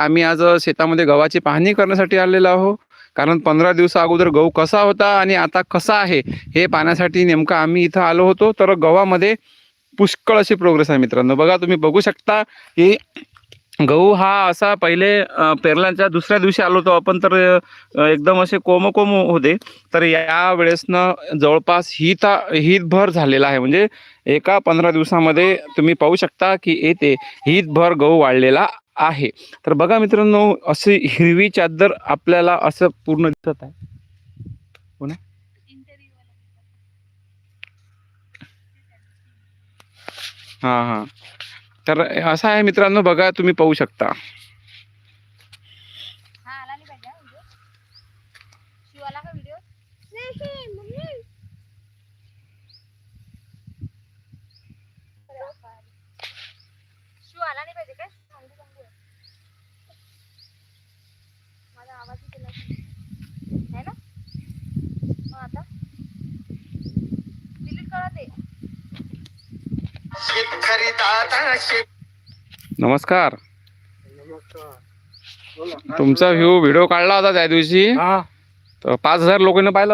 आम्ही आज शेतामध्ये गव्हाची पाहणी करण्यासाठी आलेलो आहो कारण पंधरा दिवसा अगोदर गहू कसा होता आणि आता कसा आहे हे पाहण्यासाठी नेमकं आम्ही इथं आलो होतो. तर गव्हामध्ये पुष्कळ अशी प्रोग्रेस आहे मित्रांनो. बघा तुम्ही बघू शकता की गहू हा असा पहिले अ, पेरल्याच्या दुसऱ्या दिवशी आलो होतो आपण. तर एकदम असे कोमकोम कोम होते. तर या वेळेसनं जवळपास हित हितभर झालेला आहे. म्हणजे एका पंधरा दिवसामध्ये तुम्ही पाहू शकता की येते हितभर गहू वाढलेला आहे. तर बघा मित्रांनो अशी हिरवी चादर आपल्याला असं पूर्ण दिसत आहे. हा हा हां हां. तर असं आहे मित्रांनो बघा तुम्ही पाहू शकता. हा आला नाही पाहिजे हा व्हिडिओ शिव आला का व्हिडिओ शिव आला नाही पाहिजे काय सांगू सांगू माझा आहे ना? मग आता. डिलीट करा ते. शेतकरी दादा शेत नमस्कार तुमचा व्ह्यू व्हिडिओ काढला होता त्या दिवशी. हा. तर पाच हजार लोकांनी पाहिला.